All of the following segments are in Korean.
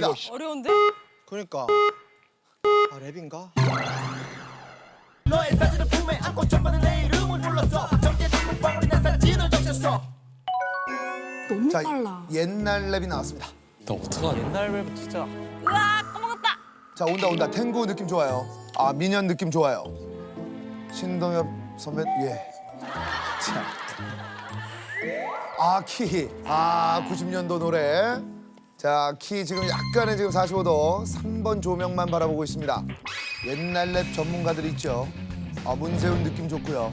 됩니다. 어려운데? 그러니까. 아, 랩인가? 너의 사진을 품에 안고 전반에 내 이름을 불렀어 정제된 물방울이 내 사진을 적셨어 너무 자, 빨라. 옛날 랩이 나왔습니다. 나 어떡하냐. 옛날 랩 진짜 으악 까먹었다. 자, 온다 온다. 탱고 느낌 좋아요. 아, 민현 느낌 좋아요. 신동엽 선배, 예. 자. 아, 키. 아, 90년도 노래. 자, 키 지금 약간의 지금 45도 3번 조명만 바라보고 있습니다. 옛날 랩 전문가들 있죠. 아, 문세훈 느낌 좋고요.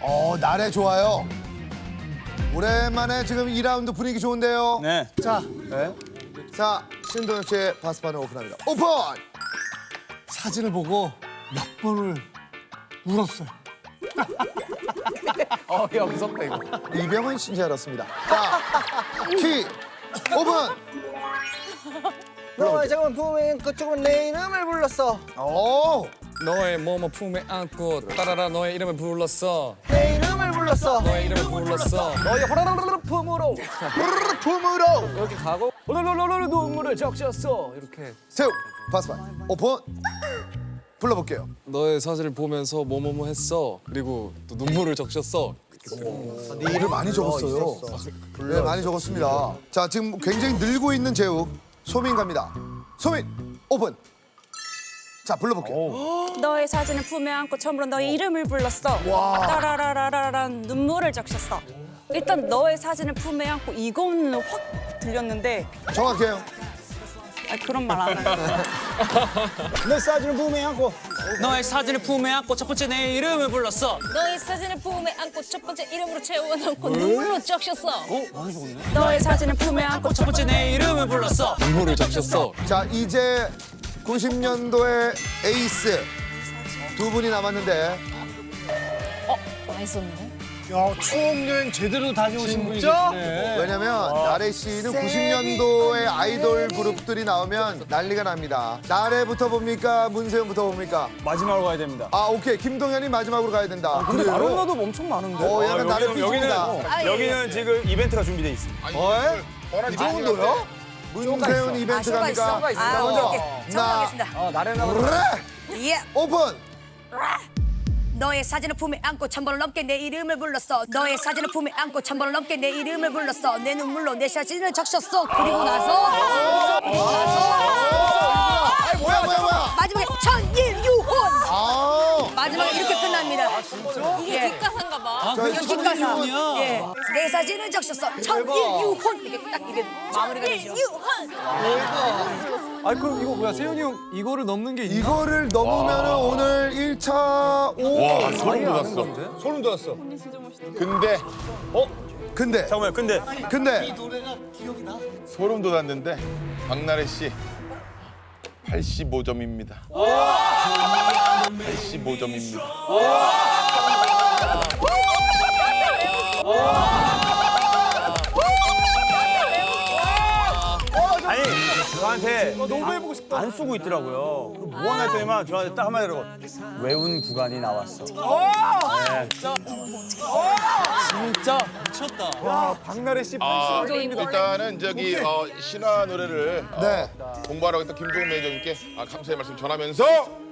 어, 날에 좋아요. 오랜만에 지금 2라운드 분위기 좋은데요. 네. 자, 네. 자, 신동엽 씨의 바스판을 오픈합니다. 오픈! 사진을 보고 몇 번을 울었어요. 어, 야, 무섭다, 이거. 이병헌 씨인 줄 알았습니다. 자, 키 5분. 너의 작은 품에 그쪽은 내 이름을 불렀어. 오. 너의 몸을 품에 안고 따라라 너의 이름을 불렀어 내 이름을 불렀어. 너의 이름을 불렀어 너의 호라라라 품으로 르르르 품으로. 이렇게 가고 호라라라 눈물을 적셨어 이렇게 세우. 파스판. 오픈. 불러볼게요. 너의 사진을 보면서 뭐뭐뭐 했어. 그리고 또 눈물을 적셨어. 이름 많이 적었어요. 어, 아, 네, 많이 적었습니다. 자, 지금 굉장히 늘고 있는 제욱 소민 갑니다. 소민 오픈. 자, 불러볼게요. 어. 너의 사진을 품에 안고 처음으로 너의 이름을 불렀어. 따라라라라란 눈물을 적셨어. 일단 너의 사진을 품에 안고 이거는 확 들렸는데 정확해요. 아, 그런 말 안 해요. 내 사진을 품에 안고 너의 사진을 품에 안고 첫 번째 내 이름을 불렀어. 너의 사진을 품에 안고 첫 번째 이름으로 채워넣고 어? 눈물로 적셨어. 어? 너의 사진을 품에 안고 첫 번째 내 이름을 불렀어. 눈물을 적셨어. 자 이제 90년도의 에이스 두 분이 남았는데 어, 많이 썼는데? 야, 추억여행 제대로 다녀오신 분이 진짜? 왜냐면 나래 씨는 90년도에 아이돌 그룹들이 나오면 난리가 납니다. 나래부터 봅니까? 문세윤부터 봅니까? 마지막으로 가야 됩니다. 아 오케이 김동현이 마지막으로 가야 된다. 아, 근데 그래요? 다른 나도 엄청 많은데. 어 약간 어, 나래 여기, 여기는, 아, 여기는 지금 이벤트가 준비돼 있습니다. 아, 어? 그 이 정도요? 문세윤 이벤트 갑니까? 쇼가 아, 먼저 오케이. 나, 나 어, 나래 나래. 예. 오픈. 너의 사진을 품에 안고 천 번을 넘게 내 이름을 불렀어. 너의 사진을 품에 안고 천 번을 넘게 내 이름을 불렀어. 내 눈물로 내 사진을 적셨어. 그리고 나서 그리고 나서 아 뭐야 뭐야 뭐야? 마지막에 천일유혼. 아. 마지막 이렇게 끝납니다. 아, 예. 이게 뒷가사인가 봐. 자, 이게 뒷가사. 예. 내 사진을 적셨어. 천일유혼 이게 딱 이게 마무리가 되죠. 아 그럼 이거 뭐야 세현이 형 이거를 넘는 게 있나? 이거를 넘으면 오늘 1차 오. 와 소름 돋았어. 소름 돋았어. 근데 어? 근데 잠깐만요. 근데 근데 소름 돋았는데 박나래 씨 85점입니다. 85점입니다. 너무 해보고 싶다. 안 쓰고 있더라고요. 뭐 하나 했더니만 저한테 딱 한마디 로 외운 구간이 나왔어. 네. 박나래 씨 아, 일단은 저기 어, 신화 노래를 어, 네. 공부하러 갔던 김종훈 매니저님께 아, 감사의 말씀 전하면서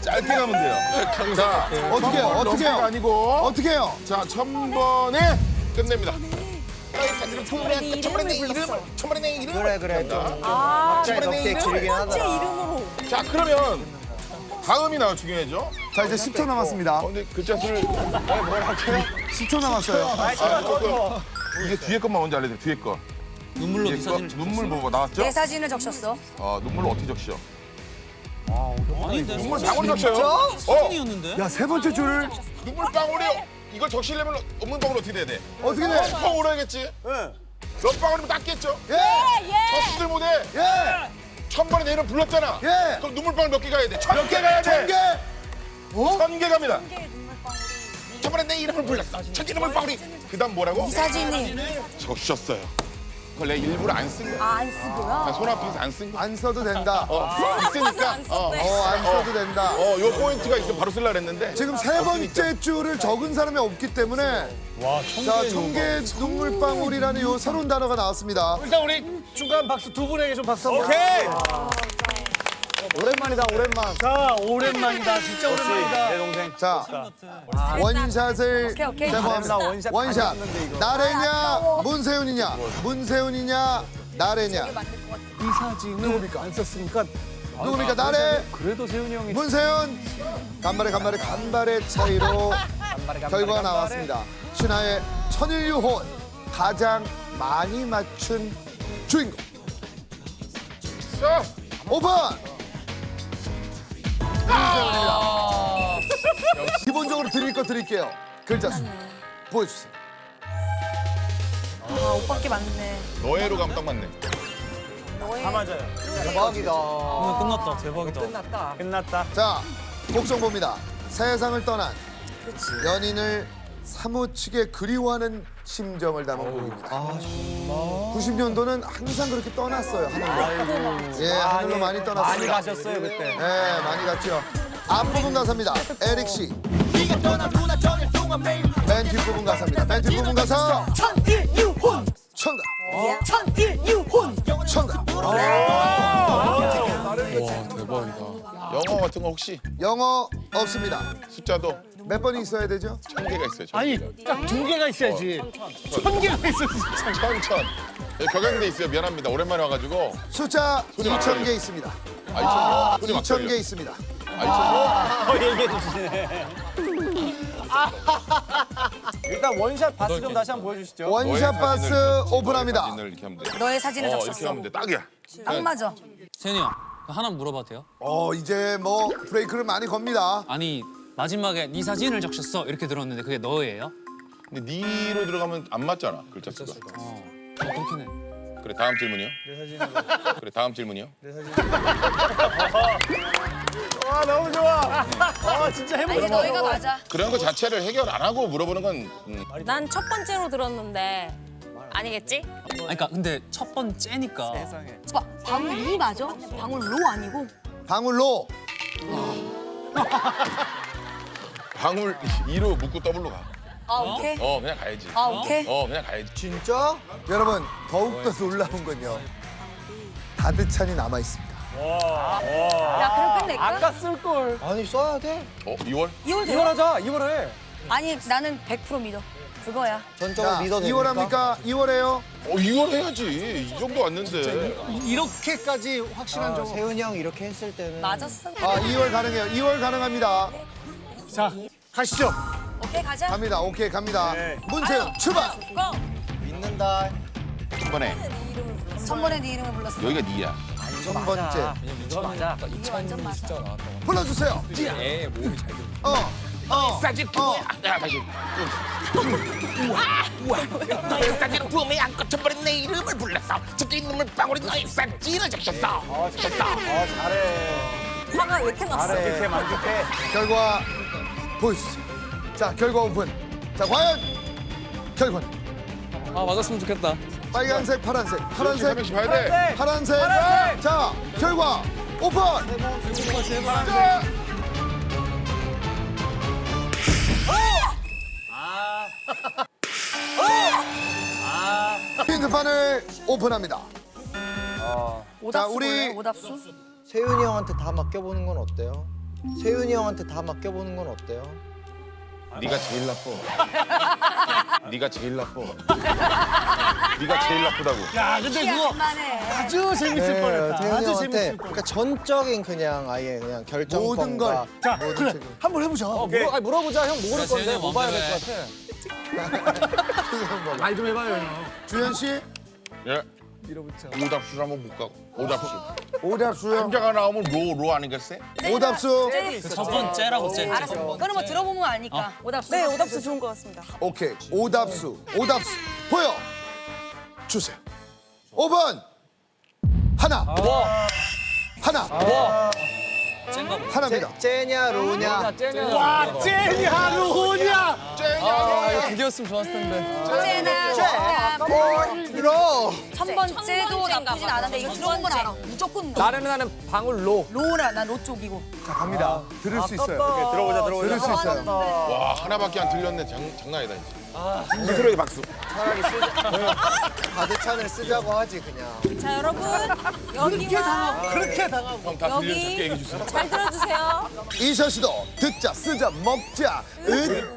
짧게 가면 돼요. 자 어떻게 해요? 어떻게 해요? 아니고 어떻게 해요? 자 천 번에 끝냅니다. 품에 네 안고 천번에 내 이름을 이름을 불렀어. 천번에 내 이름을 그래 그래. 아, 천번에 내 이름을 첫 번째 이름으로. 자 그러면 다음이 나와 중요하죠. 자 이제 10초 남았습니다. 어, 근데 글자 수를 10초 남았어요. 아, 조금 이게 뒤에 것만 먼저 알려드려. 뒤에 거. 눈물로 네 사진을. 눈물 보고 나왔죠? 내 사진을 적셨어. 어 눈물로 어떻게 적셔? 아닌데 눈물 방울이 적셔요. 어 사진이었는데? 야 세 번째 줄을 눈물 방울이 이걸 적시려면 없는 방울 어떻게 돼야 돼? 어떻게 돼? 펑 울어야겠지. 몇 방울이면 땄겠죠? 예! 저수들 무대 예! 천 번에 내 이름 불렀잖아. 예! 그럼 눈물 방울 몇 개 가야 돼? 천 개 가야 천 돼. 개! 천개 갑니다. 천 번에 내 이름을 불렀어. 천개 눈물방울이. 그 다음 뭐라고? 이 사진이 적셨어요. 그걸 내가 일부러 안 쓴 거야. 아, 안쓴 거야? 손 앞에서 안 쓴 거야. 안 써도 된다. 어, 있으니까. 어, 어, 안 써도 된다. 어, 요 포인트가 있으면 바로 쓰려고 그랬는데. 지금 세 번째 줄을 적은 사람이 없기 때문에 와, 자, 청계 눈물방울이라는 요 새로운 단어가 나왔습니다. 일단 우리 중간 박수 두 분에게 좀 박수 한번. 오케이. 오랜만이다, 오랜만. 자, 오랜만이다. 진짜 오랜만이다. 내 동생. 자, 원샷을 오케이, 오케이. 제공합니다. 나 원샷 원샷. 나래냐, 문세윤이냐, 문세윤이냐, 나래냐. 이 사진을 안 썼으니까 누굽니까? 나래, 그래도 세훈이 형이 문세윤. 간발의 간발의 간발의 차이로 결과가 나왔습니다. 신화의 천일유혼 가장 많이 맞춘 주인공. 자, 오픈! 문세윤입니다. 기본적으로 드릴 거 드릴게요. 글자 수 보여주세요. 아, 오빠께 맞네. 너애로 가면 딱 맞네. 다 맞아요. 대박이다. 어, 끝났다 대박이다 끝났다. 자, 곡정보입니다. 세상을 떠난 연인을 사무치게 그리워하는 심정을 담은 곡입니다. 90년도는 항상 그렇게 떠났어요, 하늘로. 예, 하늘로 많이 많이 떠났습니다. 가셨어요 그때. 예, 많이 갔죠. 앞부분 가사입니다. 에릭 씨. 네가 떠난 후나 전일 동안 매일 맨 뒷부분 가사입니다. 맨 뒷부분 가사. 천일유혼! 청다. 천일유혼! 청다. 와 대박이다. 영어 같은 거 혹시 영어 없습니다. 숫자도 몇 번이 있어야 되죠? 천 개가 있어요. 천 아니 개가. 딱 두 개가 있어야지. 천 개가 있어 진짜. 천, 천. 예, 격양돼 있어요. 미안합니다. 오랜만에 와가지고. 숫자 손이 2천 막혀요. 개 있습니다. 아, 2천 개. 손이 2천 개 막혀요. 있습니다. 아, 어, 얘기해 주시네. 일단 원샷 바스 좀 다시 한번 보여주시죠. 원샷 바스 오픈합니다. 사진을 이렇게 하면 돼. 너의 사진을 어, 이렇게 적셨어. 하면 돼. 딱이야. 딱 맞아. 세훈이 형 하나 물어봐도 돼요? 어 이제 뭐 브레이크를 많이 겁니다. 아니 마지막에 네 사진을 적셨어 이렇게 들었는데 그게 너예요? 근데 니로 들어가면 안 맞잖아. 글자 수가. 어, 어 그렇긴 해 그래 다음 질문이요. 그래 다음 질문이요. 와 너무 좋아. 아 진짜 아니, 해보고 이게 너희가 맞아. 그런 거 자체를 해결 안 하고 물어보는 건 음, 난첫 번째로 들었는데 아니겠지? 아니, 그러니까 근데 첫 번째니까 오빠, 방울 이 맞아? 방울 로 아니고? 방울 로 방울 2로 묶고 더블로 가. 아, 오케이. 어 그냥 가야지. 아, 오케이. 어 그냥 가야지. 진짜? 여러분 더욱더 놀라운 건요. 다드찬이 남아 있습니다. 야, 그럼 끝낼까? 아까 쓸 걸. 아니 써야 돼. 어 2월? 이월 돼요? 이걸 하자. 이걸 해. 아니, 나는 100% 믿어. 그거야. 자, 2월 합니까? 2월에요. 어 2월 해야지. 이 정도 왔는데. 이렇게까지 확실한 점. 맞았어. 아 2월 가능해요. 2월 가능합니다. 자, 가시죠. 오케이, 가자. 갑니다. 오케이 갑니다. 네. 문세윤 출발. 고! 한 번에 첫 번에 네 이름을 불렀어. 여기가 니야. 첫 번째 이거 맞아. 이게 완전 맞아. 불러주세요. 애 몸이 잘 돼. 어. 어. 사진 어. 야 다시. 너의 사진을 품에 안고 천번에 내 이름을 불렀어 저기 눈물 방울이 너의 사진을 적셨어 적셨어 어 잘해. 화가 왜 이렇게 났어? 만족해. 결과 보여주세요. 자 결과 오픈. 자 과연 결과는 아 맞았으면 좋겠다. 빨간색, 파란색, 한 파란색, 명씩 봐야 돼. 파란색. 파란색! 자 결과 오픈. 자. 힌트판을 오픈합니다. 오답수 우리- 볼래? 오답수? 세윤이 형한테 다 맡겨보는 건 어때요? 세윤이 형한테 다 맡겨보는 건 어때요? 네가 제일 나빠. 네가 제일 나빠. 네가 제일 나쁘다고. 야, 근데 그거. 아주 재밌을 뻔했다. 세윤이 아주 형한테 재밌을 뻔했다. 그러니까 전적인 그냥 아예 그냥 결정권과 모든 걸. 자, 모든 그래. 책임. 한번 해보자. 뭐, 물어, 아니, 물어보자. 형 모를 건데 뭐 봐야 될 것 같아. 말 좀 해봐요, 형. 주현 씨 예. 오답수를 한번 볼까? 오답수. 오답수요. 한자가 나오면 로, 로 아니겠어? 오답수. 첫 번째라고 째 알았어. 그거는 뭐 들어보면 아니까. 오답수. 네, 오답수 좋은 것 같습니다. 오케이. 오답수. 오답수. 보여. 주세요. 5번 하나 하나 하나입니다. 쟤냐 로냐. 와 쟤냐 로냐. 아 이거 두 개였으면 좋았을 텐데. 로. 첫 번째도 나쁘진 않은데 이거 들어본 건 알아. 무조건 로. 나는 나는 방울 로. 로라 나로 쪽이고. 자 갑니다. 들을 수 있어요. 들어보자 들어보자. 들을 수 있어요. 와 하나밖에 안 들렸네. 장, 장난 아니다 진짜. 스스로에게 박수. 가득찬을 쓰자고 하지 그냥. 자 여러분 여기와 그렇게 당하고. 형 다 들려 적게 여기 얘기해 주세요. 잘 들어주세요. 이셔 씨도 듣자 쓰자 먹자 으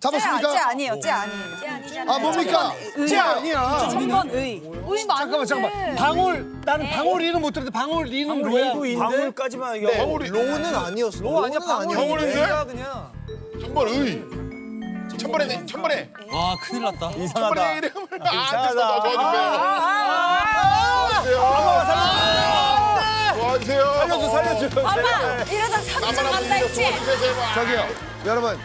쟤, 잡았습니까? 쟤 아니에요. 쟤 아니에요. 쟤 아니잖아. 아 뭡니까? 쟤 아니야. 천번 의. 우리 맞는데. 잠깐만 잠깐만. 방울 나는 방울 이름 못 들었는데 방울 이름 로야. 방울까지만. 방울이 로는 아니었어. 로 아니야 방울. 방울인데? 그냥. 천번 의. 천번에 내- 천번에 와 큰일 났다. 천번에 이상하다. 이름을 아 이상하다. 됐어 도와주세요. 도와주세요. 살려줘 살려줘. 엄마 이러다 삼촌 간다 했지. 도와주세요 제발. 저기요 여러분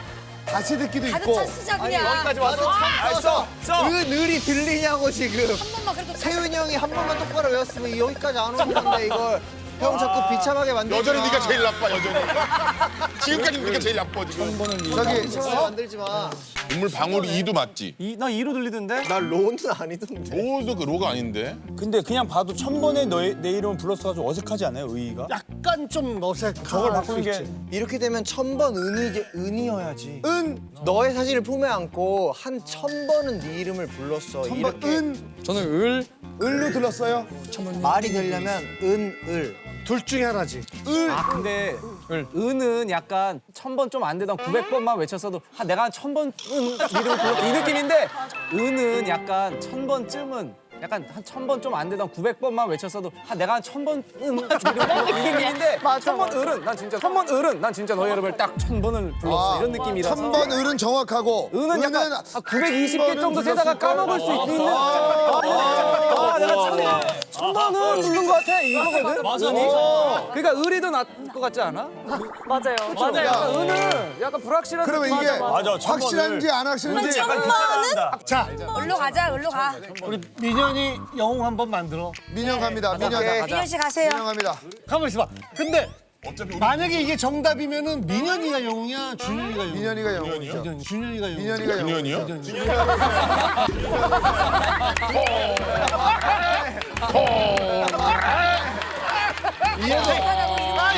다시 듣기도 있고 가득 쓰자 그냥. 여기까지 왔어. 알았어. 써. 그 늘이 들리냐고 지금. 한 번만 그래도 세윤이 형이 한 번만 똑바로 외웠으면 여기까지 안 오는 건데 이걸 형 자꾸 비참하게 만들지 여전히 마. 네가 제일 나빠 여전히. 지금까지 네가 제일 나빠 지금. 저기 비참하게 만들지 마. 눈물 방울이 이도 맞지. 이, 나 2로 들리던데? 나 로는 아니던데. 로도 그 로가 아닌데. 근데 그냥 봐도 천 번에 너의 내 이름을 불렀어가지고 어색하지 않아요 의의가? 약간 좀 어색. 저걸 바꾸는 게 이렇게 되면 천번 은이지 은이어야지. 은 너의 사진을 품에 안고 한 천 번은 네 이름을 불렀어. 이렇게 은 저는 을 을로 들렀어요. 말이 되려면 은 을. 둘 중에 하나지. 을 아 근데 은은 약간 천 번 좀 안 되던 900번만 외쳤어도 아, 내가 한 천 번은 이름을 불렀다 이 느낌인데 은은 약간 천 번쯤은 약간 한 천 번 좀 안 되던 900번만 외쳤어도 아, 내가 한 천 번은 이 느낌인데 천번 을은 난 진짜 천 번 을은 난 진짜 너의 이름을 딱천 번을 불렀어 이런 느낌이라서 천번 을은 정확하고 은은 약간 아, 920개 정도 세다가 까먹을 수 있는 아, 내가 천, 천 번은 부른 것 같아 이거거든 맞아 그러니까 을이 더 나을 것 같지 않아? 맞아요. 맞아요. 약간 은은 약간 불확실한 그러면 느낌. 이게 맞아, 천 확실한지 안 확실한지 약간 귀찮아한다. 자 을로 가자 을로 가. 우리 민현이 영웅 한번 만들어. 민영 갑니다. 민영 오케이. 민현 씨 가세요. 민영 갑니다. 가만 있어봐. 근데 만약에 이게 정답이면은 민현이가 영웅이야, 준현이가 영웅. 민현이가 영웅이죠. 민현이. 준현이가 영웅. 민현이가 영웅이죠. 민현이요?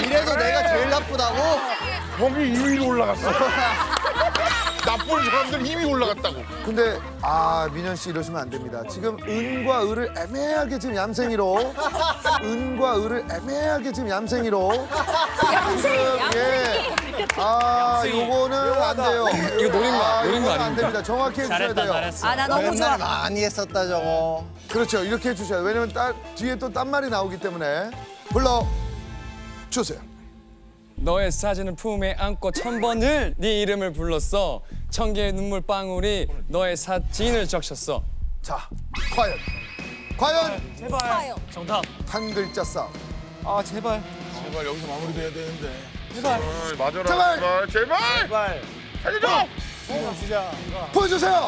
이래도 내가 제일 나쁘다고? 형이 2위로 올라갔어. 나쁜 사람들 이미 올라갔다고. 근데 아 민현 씨 이러시면 안 됩니다. 지금 은과 을을 애매하게 지금 얌생이로 은과 을을 애매하게 지금 얌생이로 지금 예. 아 요거는 안 돼요. 이거 노린 거 아, 노린 거 이거는 안 아닙니까? 됩니다. 정확히 해주셔야 돼요. 아나 너무 좋아. 많이 했었다 저거. 그렇죠. 이렇게 해주셔야 돼요. 왜냐면 따, 뒤에 또 딴 말이 나오기 때문에 불러 주세요. 너의 사진을 품에 안고 천 번을 네 이름을 불렀어. 천 개의 눈물 방울이 너의 사진을 적셨어. 자, 과연 과연 봐요. 정답. 한 글자 싸움. 아 제발. 제발 여기서 마무리돼야 되는데. 제발. 맞아라. 제발. 제발. 제발. 제발. 살려줘. 보여주세요.